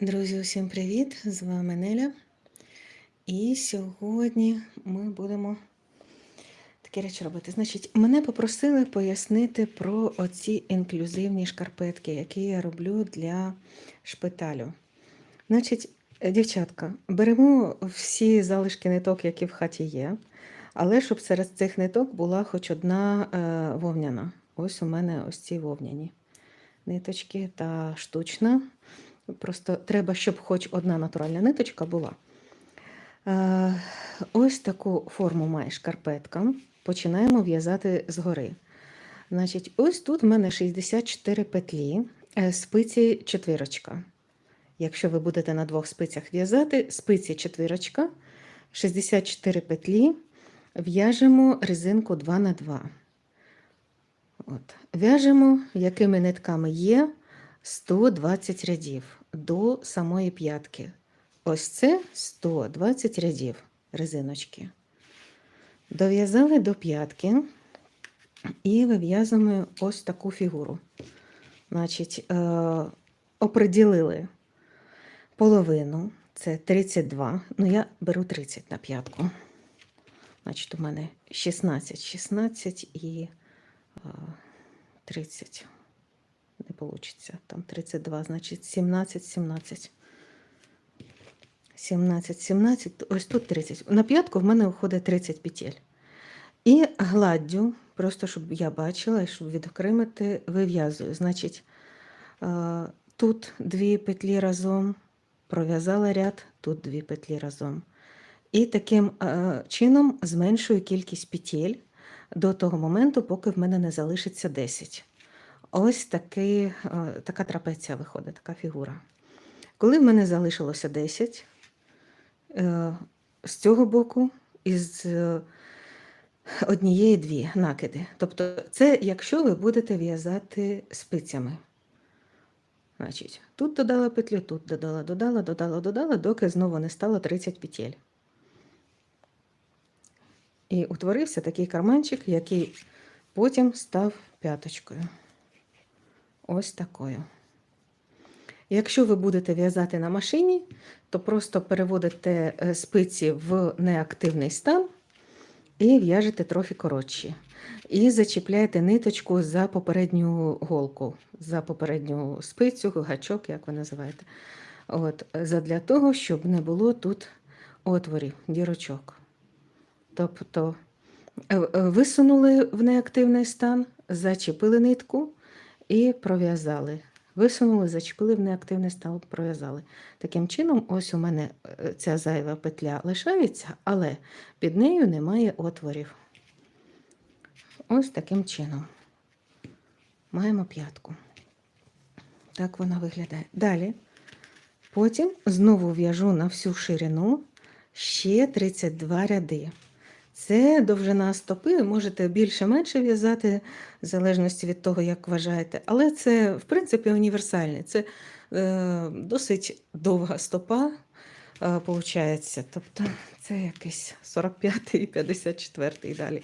Друзі, усім привіт! З вами Неля. І сьогодні ми будемо такі речі робити. Значить, мене попросили пояснити про оці інклюзивні шкарпетки, які я роблю для шпиталю. Значить, дівчатка, беремо всі залишки ниток, які в хаті є, але щоб серед цих ниток була хоч одна е, вовняна. Ось у мене ось ці вовняні ниточки та штучна. Просто треба, щоб хоч одна натуральна ниточка була. Е, Ось таку форму має шкарпетка. Починаємо в'язати згори. Значить, ось тут в мене 64 петлі, е, спиці четвірочка. Якщо ви будете на двох спицях в'язати, спиці четвірочка, 64 петлі, в'яжемо резинку 2 на 2 От. В'яжемо, якими нитками є, 120 рядів до самої п'ятки. Ось це 120 рядів резиночки. Дов'язали до п'ятки і вив'язуємо ось таку фігуру. Значить, е, оприділили половину, це 32. Ну, я беру 30 на п'ятку. Значить, у мене 16, 16 і е, 30 не получится. Там 32, значить 17, 17. 17, 17, ось тут 30. На п'ятку в мене виходить 30 петель. І гладдю, просто щоб я бачила, і щоб відокремити, вив'язую. Значить, е, тут дві петлі разом, пров'язала ряд, тут дві петлі разом. І таким е, чином зменшую кількість петель до того моменту, поки в мене не залишиться 10. Ось такий, е, така трапеція виходить, така фігура. Коли в мене залишилося 10, е, з цього боку із е, однієї дві накиди. Тобто, це якщо ви будете в'язати спицями. Значить, Тут додала петлю, тут додала, додала, додала, додала, доки знову не стало 30 петель. І утворився такий карманчик, який потім став п'яточкою. Ось такою. Якщо ви будете в'язати на машині, то просто переводите е, спиці в неактивний стан і в'яжете трохи коротші. І зачіпляєте ниточку за попередню голку, за попередню спицю, гачок, як ви називаєте. От, Задля того, щоб не було тут отворів, дірочок. Тобто е, е, висунули в неактивний стан, зачепили нитку і пров'язали. Висунули, зачепили в неактивний стан, пров'язали. Таким чином, ось у мене е, ця зайва петля лишається, але під нею немає отворів. Ось таким чином. Маємо п'ятку. Так вона виглядає. Далі. Потім знову в'яжу на всю ширину ще 32 ряди. Це довжина стопи, можете більше-менше в'язати, в залежності від того, як вважаєте. Але це, в принципі, універсальне. Це е, досить довга стопа, е. Тобто це якийсь 45-й, 54-й далі.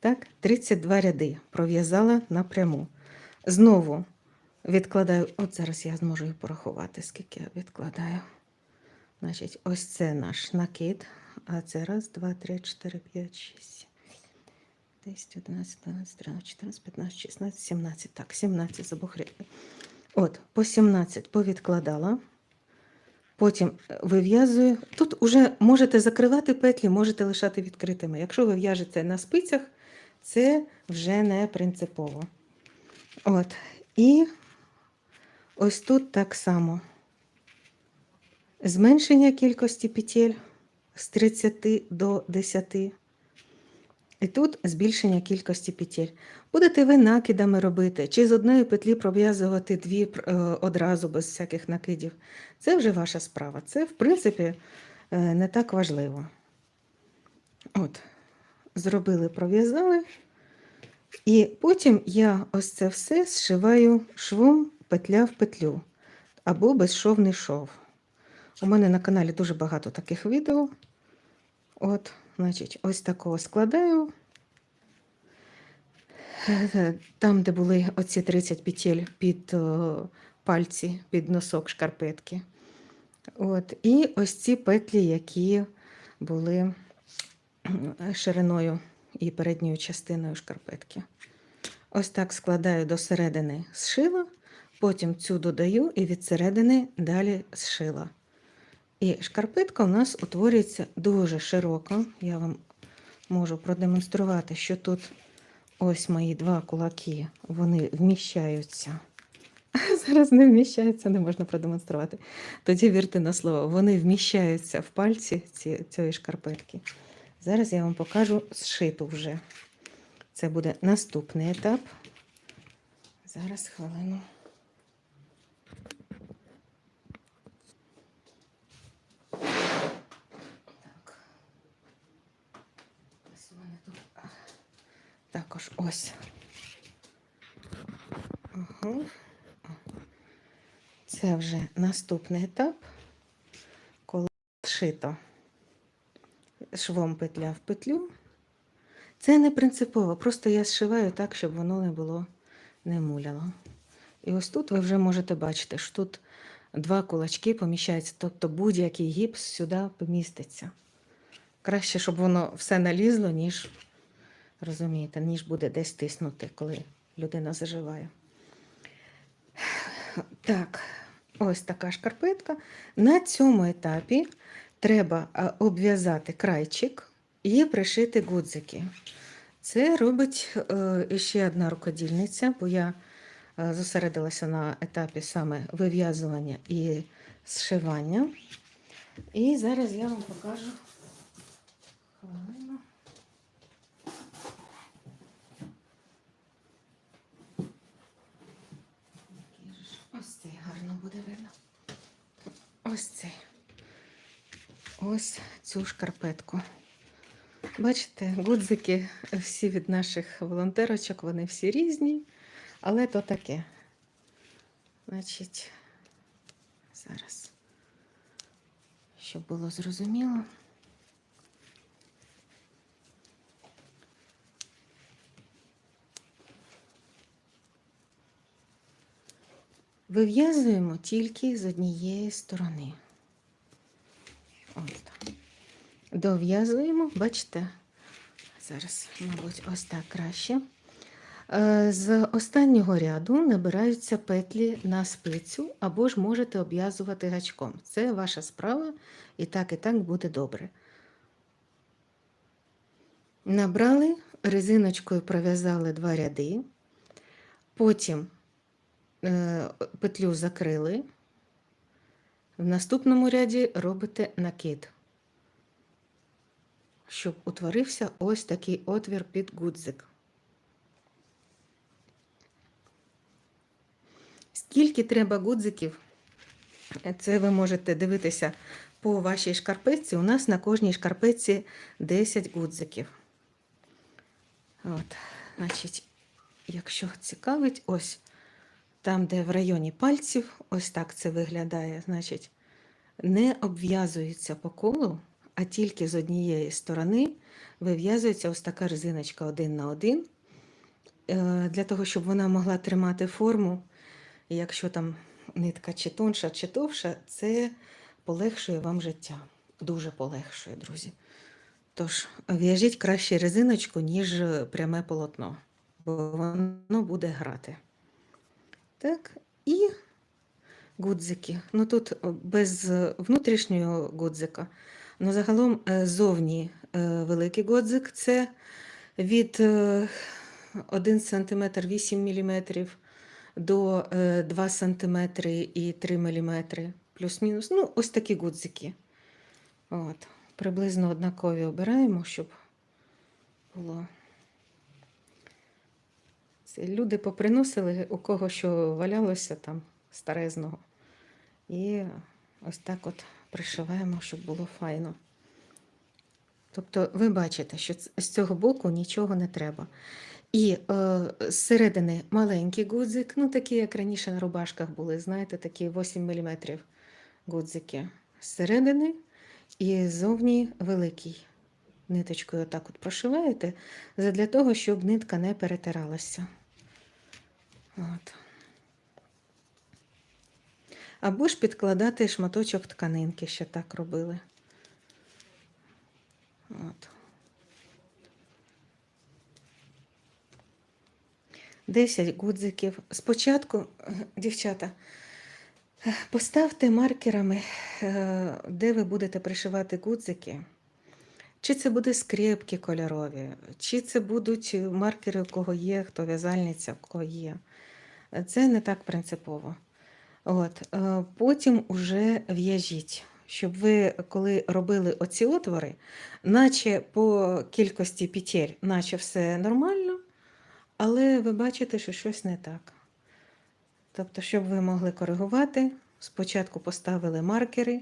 Так, 32 ряди пров'язала напряму. Знову відкладаю, от зараз я зможу і порахувати, скільки я відкладаю. Значить, ось це наш накид. А це раз, два, три, чотири, п'ять, шість, 10, 11, 12, 13, 14, 15, 16, 17. Так, 17 забухрили. От, по 17 повідкладала. Потім вив'язую. Тут вже можете закривати петлі, можете лишати відкритими. Якщо ви в'яжете на спицях, це вже не принципово. От. І ось тут так само. Зменшення кількості петель з 30 до 10. І тут збільшення кількості петель. Будете ви накидами робити, чи з одної петлі пров'язувати дві е, одразу без всяких накидів. Це вже ваша справа. Це, в принципі, е, не так важливо. От, зробили, пров'язали. І потім я ось це все зшиваю швом петля в петлю або безшовний шов. У мене на каналі дуже багато таких відео. От, значить, ось такого складаю. Там, де були оці 30 петель під пальці, під носок шкарпетки. От, і ось ці петлі, які були шириною і передньою частиною шкарпетки. Ось так складаю до середини зшила, потім цю додаю і від середини далі зшила. І шкарпетка у нас утворюється дуже широко. Я вам можу продемонструвати, що тут ось мої два кулаки, вони вміщаються. Зараз не вміщаються, не можна продемонструвати. Тоді вірте на слово, вони вміщаються в пальці ці, цієї шкарпетки. Зараз я вам покажу зшиту вже. Це буде наступний етап. Зараз хвилину. Так. Ось у мене тут а, також ось. Угу. Це вже наступний етап, коли зшито швом петля в петлю. Це не принципово, просто я зшиваю так, щоб воно не було не муляло. І ось тут ви вже можете бачити, що тут два кулачки поміщаються, тобто будь-який гіпс сюди поміститься. Краще, щоб воно все налізло, ніж, розумієте, ніж буде десь тиснути, коли людина заживає. Так, ось така шкарпетка. На цьому етапі треба обв'язати крайчик і пришити гудзики. Це робить е, ще одна рукодільниця, бо я е, зосередилася на етапі саме вив'язування і зшивання. І зараз я вам покажу. Хвилину. Який же ж- Ось цей гарно буде видно. Ось цей. Ось цю шкарпетку. Бачите, гудзики всі від наших волонтерочок, вони всі різні, але то таке. Значить, зараз, щоб було зрозуміло. Вив'язуємо тільки з однієї сторони. Ось так. Дов'язуємо, бачите, зараз, мабуть, ось так краще. Е, З останнього ряду набираються петлі на спицю, або ж можете обв'язувати гачком. Це ваша справа, і так, і так буде добре. Набрали, резиночкою пров'язали два ряди, потім петлю закрили. В наступному ряді робите накид, щоб утворився ось такий отвір під гудзик. Скільки треба гудзиків, це ви можете дивитися по вашій шкарпетці. У нас на кожній шкарпетці 10 гудзиків. От, значить, якщо цікавить, ось там, де в районі пальців, ось так це виглядає. Значить, не обв'язується по колу, а тільки з однієї сторони вив'язується ось така резиночка один на один, е, для того, щоб вона могла тримати форму. Якщо там нитка чи тонша, чи товша, це полегшує вам життя. Дуже полегшує, друзі. Тож, в'яжіть краще резиночку, ніж пряме полотно, бо воно буде грати. Так, і гудзики. Ну тут без внутрішнього гудзика. Ну, загалом е, зовні е, великий гудзик це від е, 1 см 8 мм до е, 2 см і 3 мм, плюс-мінус. Ну, ось такі гудзики. От. Приблизно однакові обираємо, щоб було. Люди поприносили, у кого що валялося там старезного. І ось так от пришиваємо, щоб було файно. Тобто ви бачите, що з цього боку нічого не треба. І е, зсередини маленький гудзик, ну такі, як раніше на рубашках були, знаєте, такі 8 мм гудзики. Зсередини і ззовні великий. Ниточкою отак от прошиваєте, для того, щоб нитка не перетиралася. От. Або ж підкладати шматочок тканинки, ще так робили. От. 10 гудзиків. Спочатку, е, дівчата, е, поставте маркерами, е, де ви будете пришивати гудзики. Чи це буде скрепки кольорові, чи це будуть маркери, у кого є, хто в'язальниця, у кого є. Е, Це не так принципово. От. е, Потім уже в'яжіть, щоб ви, коли робили оці отвори, наче по кількості петель, наче все нормально, але ви бачите, що щось не так. Тобто, щоб ви могли коригувати, спочатку поставили маркери,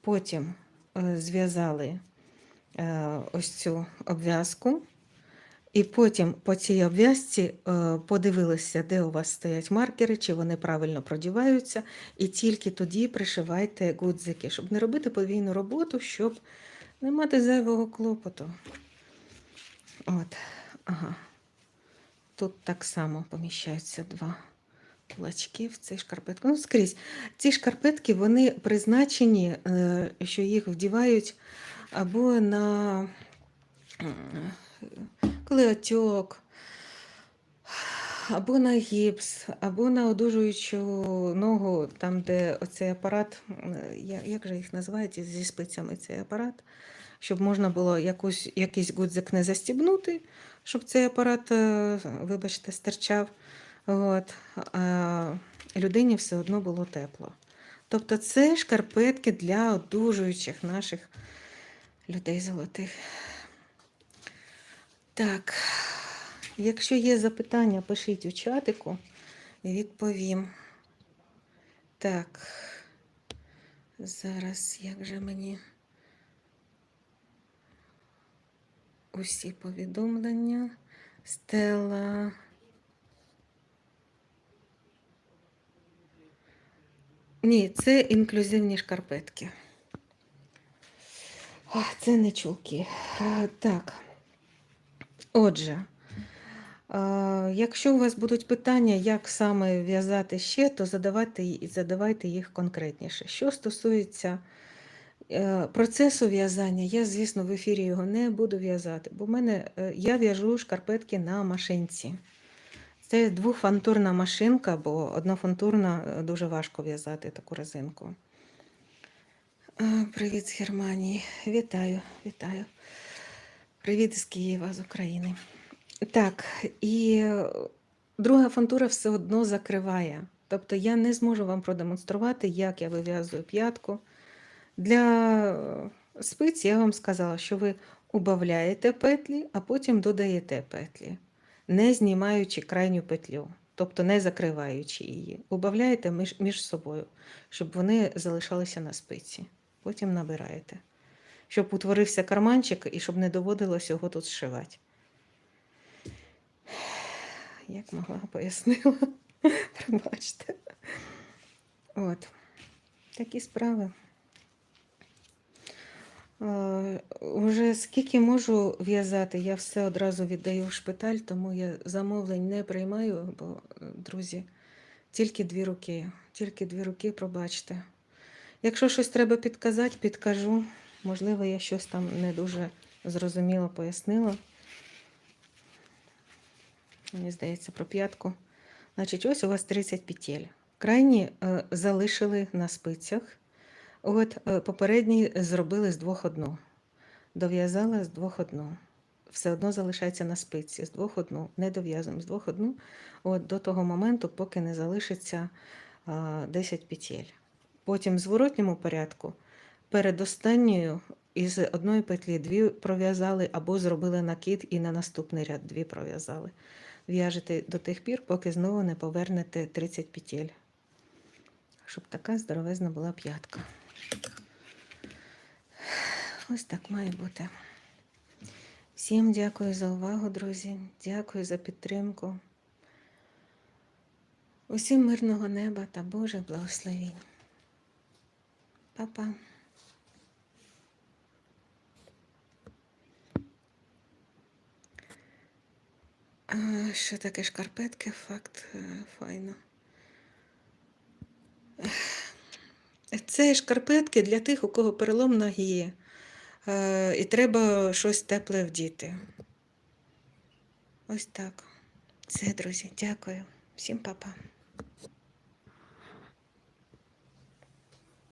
потім е, зв'язали е, ось цю обв'язку, і потім по цій обв'язці е, подивилися, де у вас стоять маркери, чи вони правильно продіваються, і тільки тоді пришивайте гудзики, щоб не робити подвійну роботу, щоб не мати зайвого клопоту. От, ага. Тут так само поміщаються два кулачки в цій шкарпетку. Ну, скрізь. Ці шкарпетки вони призначені, е, що їх вдівають або на отек, або на гіпс, або на одужуючу ногу, там, де оцей апарат, як же їх називають зі спицями цей апарат, щоб можна було якусь, якийсь гудзик не застібнути, щоб цей апарат, е, вибачте, стирчав. От, а людині все одно було тепло. Тобто це шкарпетки для одужуючих наших людей золотих. Так, якщо є запитання, пишіть у чатику, і відповім. Так, зараз як же мені усі повідомлення. Стела. Ні, це інклюзивні шкарпетки. Це не чулки. Так. Отже, якщо у вас будуть питання, як саме в'язати ще, то задавайте, задавайте їх конкретніше. Що стосується е, процесу в'язання, я, звісно, в ефірі його не буду в'язати, бо в мене е, я в'яжу шкарпетки на машинці. Це двохфантурна машинка, бо однофантурна е, дуже важко в'язати таку резинку. Привіт з Германії. Вітаю, вітаю. Привіт з Києва, з України. Так, і друга фантура все одно закриває. Тобто я не зможу вам продемонструвати, як я вив'язую п'ятку. Для спиць я вам сказала, що ви убавляєте петлі, а потім додаєте петлі, не знімаючи крайню петлю, тобто не закриваючи її. Убавляєте між, між собою, щоб вони залишалися на спиці. Потім набираєте. Щоб утворився карманчик і щоб не доводилось його тут зшивати. Як могла пояснила. Пробачте. От. Такі справи. Е, Уже скільки можу в'язати, я все одразу віддаю в шпиталь, тому я замовлень не приймаю, бо, е, друзі, тільки дві руки. Тільки дві руки, пробачте. Якщо щось треба підказати, підкажу. Можливо, я щось там не дуже зрозуміло пояснила. Мені здається, про п'ятку. Значить, ось у вас 30 петель. Крайні е, залишили на спицях. От е, попередні зробили з двох одну. Дов'язала з двох одну. Все одно залишається на спиці. З двох одну. Не дов'язуємо з двох одну. От до того моменту, поки не залишиться а, 10 петель. Потім в зворотньому порядку перед останньою із одної петлі дві пров'язали або зробили накид і на наступний ряд дві пров'язали. В'яжете до тих пір, поки знову не повернете 30 петель. Щоб така здоровезна була п'ятка. Ось так має бути. Всім дякую за увагу, друзі. Дякую за підтримку. Усім мирного неба та Божих благословінь. Па-па. Що таке шкарпетки? Факт е, файно. Це шкарпетки для тих, у кого перелом ноги. Е, і треба щось тепле вдіти. Ось так. Все, друзі, дякую. Всім па-па.